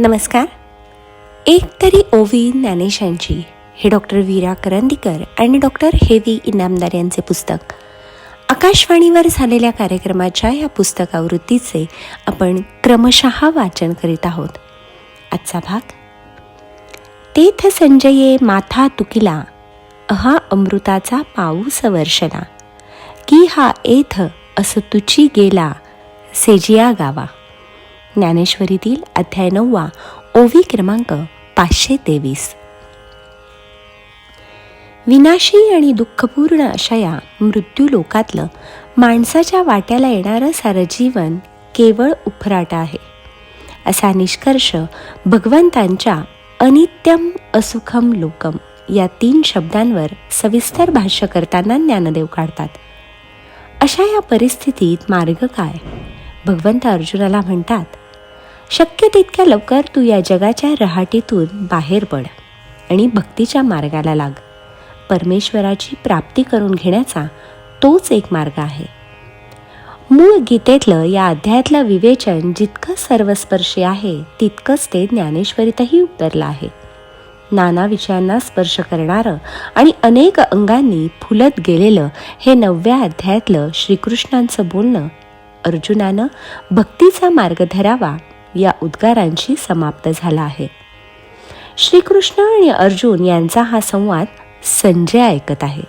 नमस्कार. एक तरी ओवी ज्ञानेशांची हे डॉक्टर वीरा करंदीकर आणि डॉक्टर हेवी इनामदार यांचे पुस्तक. आकाशवाणीवर झालेल्या कार्यक्रमाच्या या पुस्तकावृत्तीचे आपण क्रमशः वाचन करीत आहोत. आजचा भाग तेथ संजये माथा तुकिला अहा अमृताचा पाऊस वर्षला की हा एथ असं तुची गेला सेजिया गावा. ज्ञानेश्वरीतील अध्याय नववा ओवी क्रमांक पाचशे तेवीस. विनाशी आणि दुःखपूर्ण अशा या मृत्यू लोकातलं माणसाच्या वाट्याला येणारं सारं जीवन केवळ उफराट आहे. असा निष्कर्ष भगवंतांच्या अनित्यम असुखम लोकम या तीन शब्दांवर सविस्तर भाष्य करताना ज्ञानदेव काढतात. अशा या परिस्थितीत मार्ग काय? भगवंत अर्जुनाला म्हणतात शक्य तितक्या लवकर तू या जगाच्या रहाटीतून बाहेर पड आणि भक्तीच्या मार्गाला लाग. परमेश्वराची प्राप्ती करून घेण्याचा तोच एक मार्ग आहे. मूळ गीतेतलं या अध्यायातलं विवेचन जितकं सर्वस्पर्शी आहे तितकंच ते ज्ञानेश्वरीतही उतरलं आहे. नाना विषयांना स्पर्श करणारं आणि अनेक अंगांनी फुलत गेलेलं हे नवव्या अध्यायातलं श्रीकृष्णांचं बोलणं अर्जुनानं भक्तीचा मार्ग धरावा या उद्गारांशी समाप्त झाला आहे. श्रीकृष्ण आणि अर्जुन यांचा हा संवाद संजय ऐकत आहे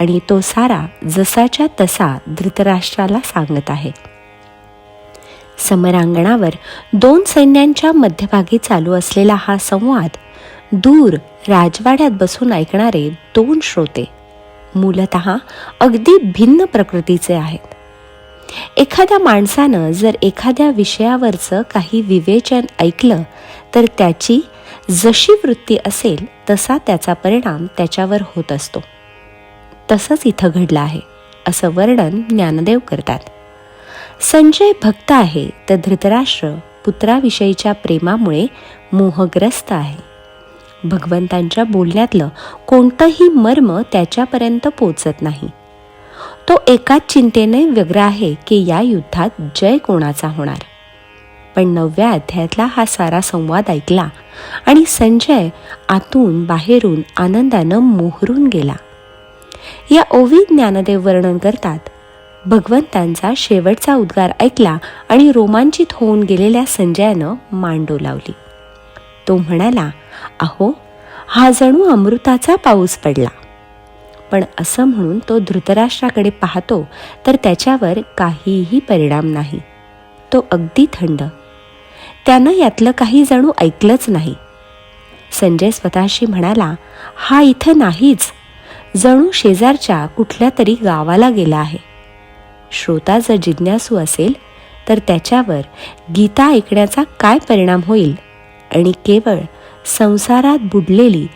आणि तो सारा जसाच्या तसा धृतराष्ट्राला सांगत आहे. समरांगणावर दोन सैन्यांच्या मध्यभागी चालू असलेला हा संवाद दूर राजवाड्यात बसून ऐकणारे दोन श्रोते मूलत अगदी भिन्न प्रकृतीचे आहेत. एखाद्या माणसानं जर एखाद्या विषयावरचं काही विवेचन ऐकलं तर त्याची जशी वृत्ती असेल तसा त्याचा परिणाम त्याच्यावर होत असतो. तसंच इथं घडलं आहे असं वर्णन ज्ञानदेव करतात. संजय भक्त आहे तर धृतराष्ट्र पुत्राविषयीच्या प्रेमामुळे मोहग्रस्त आहे. भगवंतांच्या बोलण्यातलं कोणतंही मर्म त्याच्यापर्यंत पोचत नाही. तो एकाच चिंतेने व्यग्र आहे की या युद्धात जय कोणाचा होणार. पण नवव्या अध्यायातला हा सारा संवाद ऐकला आणि संजय आतून बाहेरून आनंदानं मोहरून गेला. या ओवी ज्ञानदेव वर्णन करतात भगवंतांचा शेवटचा उद्गार ऐकला आणि रोमांचित होऊन गेलेल्या संजयानं मांडो लावली. तो म्हणाला अहो हा जणू अमृताचा पाऊस पडला. पण असं म्हणून तो धृतराष्ट्राकडे पाहतो तर त्याच्यावर काहीही परिणाम नाही. तो अगदी थंड. त्यानं यातलं काही जणू ऐकलंच नाही. संजय स्वतःशी म्हणाला हा इथं नाहीच. जणू शेजारच्या कुठल्या तरी गावाला गेला आहे. श्रोता जर जिज्ञासू असेल तर त्याच्यावर गीता ऐकण्याचा काय परिणाम होईल? आणि केवळ संसारात बुडलेली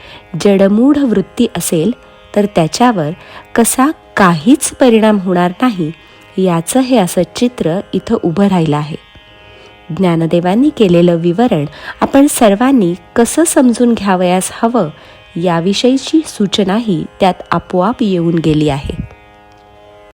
जडमूढ वृत्ती असेल तर त्याच्यावर कसा काहीच परिणाम होणार नाही याचं हे असं चित्र इथं उभं राहिलं आहे. ज्ञानदेवांनी केलेलं विवरण आपण सर्वांनी कसं समजून घ्यावयास हवं याविषयीची सूचनाही त्यात आपोआप येऊन गेली आहे.